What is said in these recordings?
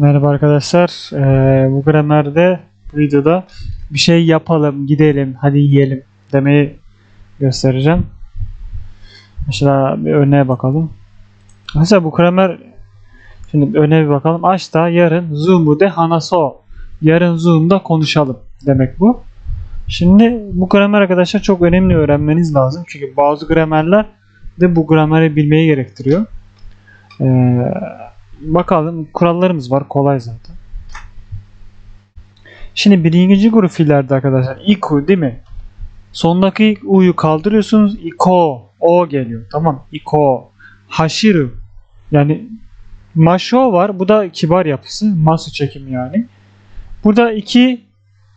Merhaba arkadaşlar. Ee, bu gramerde videoda bir şey yapalım, gidelim, hadi yiyelim demeyi göstereceğim. Mesela bir örneğe bakalım. Mesela bu gramer şimdi örneğe bir bakalım. Aç da yarın Zoom'u de hanaso. Yarın Zoom'da konuşalım demek bu. Şimdi bu gramer arkadaşlar çok önemli öğrenmeniz lazım. Çünkü bazı gramerler de bu grameri bilmeyi gerektiriyor. Ee, bakalım kurallarımız var kolay zaten. Şimdi birinci grup fiillerde arkadaşlar iku değil mi? Sondaki u'yu kaldırıyorsunuz. iko o geliyor. Tamam. iko hashiru yani maşo var. Bu da kibar yapısı. Masu çekimi yani. Burada iki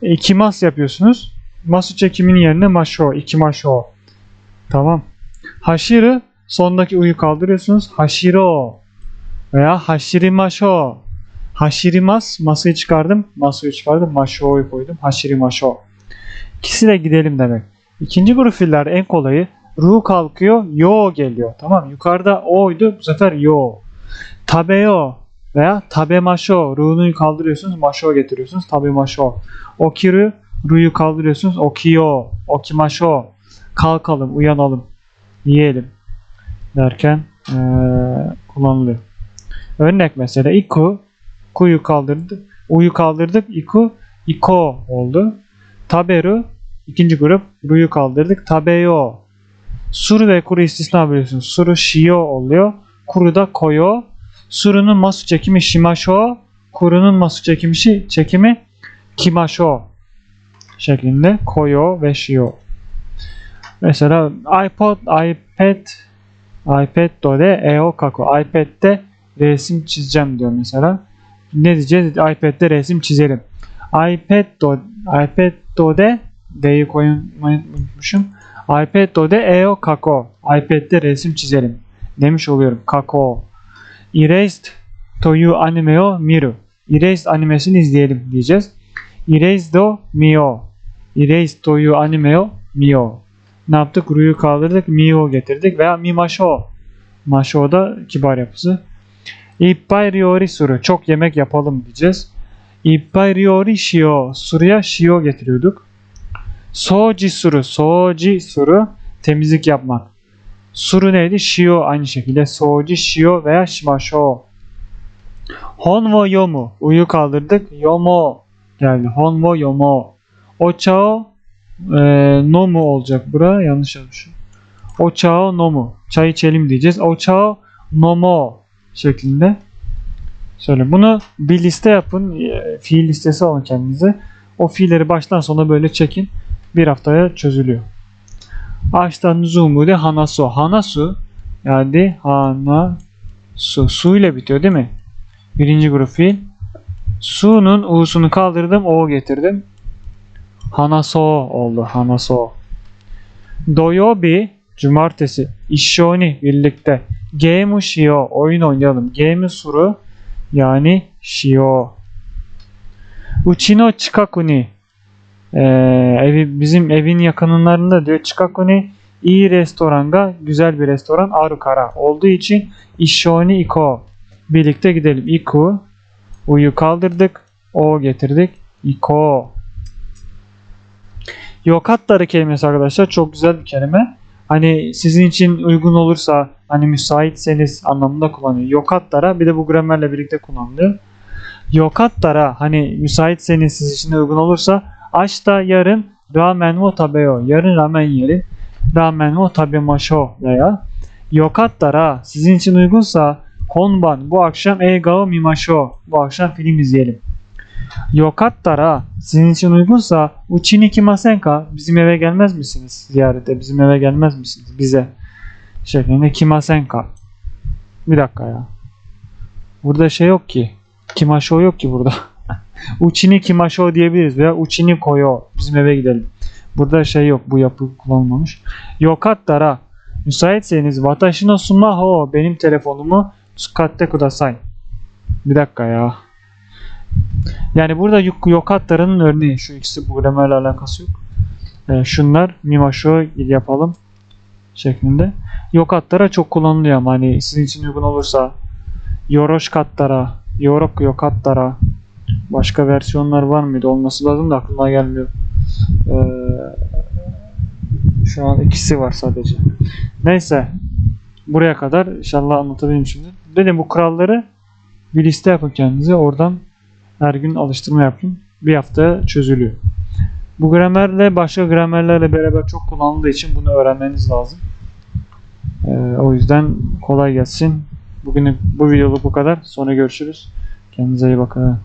iki mas yapıyorsunuz. Masu çekiminin yerine maşo. iki maşo. Tamam. Hashiru sondaki u'yu kaldırıyorsunuz. Hashiro veya hashirimasho. Hashirimas, masayı çıkardım. Masayı çıkardım. Masho'yu koydum. Hashirimasho. İkisi de gidelim demek. İkinci grup fiiller en kolayı. Ru kalkıyor. Yo geliyor. Tamam Yukarıda o'ydu. Bu sefer yo. Tabeo veya tabemasho. Ru'nu kaldırıyorsunuz. Masho getiriyorsunuz. Tabemasho. Okiru. Ru'yu kaldırıyorsunuz. Okiyo. Okimasho. Kalkalım. Uyanalım. Yiyelim. Derken ee, kullanılıyor. Örnek mesela iku kuyu kaldırdık. U'yu kaldırdık. iku iko oldu. Taberu ikinci grup ru'yu kaldırdık. Tabeyo. Suru ve kuru istisna biliyorsunuz. Suru shio oluyor. Kuru da koyo. Surunun masu çekimi shimasho. Kurunun masu çekimi çekimi kimasho şeklinde koyo ve shio. Mesela iPod, iPad, iPad de eo kako. iPad'de resim çizeceğim diyor mesela. Ne diyeceğiz? iPad'de resim çizelim. iPad do, iPad do de D'yi koymayı unutmuşum. iPad do de eo kako. iPad'de resim çizelim. Demiş oluyorum. Kako. Erased toyu anime o miru. Erased animesini izleyelim diyeceğiz. Erased o mio. Erased toyu anime o mio. Ne yaptık? Ru'yu kaldırdık. Mio getirdik. Veya mimasho. Masho da kibar yapısı. İppai suru. Çok yemek yapalım diyeceğiz. İppai ryori shio. Suruya shio getiriyorduk. Soji suru. Soji suru. Temizlik yapmak. Suru neydi? Shio aynı şekilde. Soji shio veya shimasho. Honwo yomu. Uyu kaldırdık. Yomo geldi. Honwo yomo. Ochao e, nomu olacak bura. Yanlış yazmışım. Ochao nomu. Çay içelim diyeceğiz. Ochao nomo şeklinde. Söyle. Bunu bir liste yapın. e, Fiil listesi alın kendinize. O fiilleri baştan sona böyle çekin. Bir haftaya çözülüyor. Açtan zumu de hanasu. Hanasu yani hanasu. Su ile bitiyor değil mi? Birinci grup fiil. Su'nun u'sunu kaldırdım. O getirdim. Hanaso oldu. Hanaso. Doyobi cumartesi. İşşoni birlikte. Game shio oyun oynayalım. Game suru yani shio. Uchi no chikaku ni ee, evi, bizim evin yakınlarında diyor chikaku ni iyi restoranga güzel bir restoran aru kara olduğu için ishoni iko birlikte gidelim. Iku uyu kaldırdık. O getirdik. Iko Yokattara kelimesi arkadaşlar çok güzel bir kelime. Hani sizin için uygun olursa hani müsaitseniz anlamında kullanıyor. Yokattara bir de bu gramerle birlikte kullanılıyor. Yokattara hani müsaitseniz siz için uygun olursa aç da yarın ramen wo tabeo. Yarın ramen yiyelim. Ramen wo tabemaşo veya yokattara sizin için uygunsa konban bu akşam eigao mimaşo. Bu akşam film izleyelim. Yokattara sizin için uygunsa uchi ni kimasen ka bizim eve gelmez misiniz? Ziyarete bizim eve gelmez misiniz? Bize şeklinde kimasen ka. Bir dakika ya. Burada şey yok ki. Kimaşo yok ki burada. Uchi ni kimaşo diyebiliriz veya uchi ni koyo. Bizim eve gidelim. Burada şey yok bu yapı kullanılmamış. Yokattara müsaitseniz watashi no sumaho benim telefonumu tsukatte kudasai bir dakika ya yani burada yokatların örneği şu ikisi bu gramerle alakası yok. Ee, şunlar mimaşo yapalım şeklinde. Yokattara çok kullanılıyor ama hani sizin için uygun olursa yoroş kattara Yorok yok hattara. Başka versiyonlar var mıydı? Olması lazım da aklıma gelmiyor. Ee, şu an ikisi var sadece. Neyse. Buraya kadar inşallah anlatabildim şimdi. Dedim bu kuralları bir liste yapın kendinize. Oradan her gün alıştırma yapın. Bir hafta çözülüyor. Bu gramerle başka gramerlerle beraber çok kullanıldığı için bunu öğrenmeniz lazım. Ee, o yüzden kolay gelsin. Bugün bu videoluk bu kadar. Sonra görüşürüz. Kendinize iyi bakın.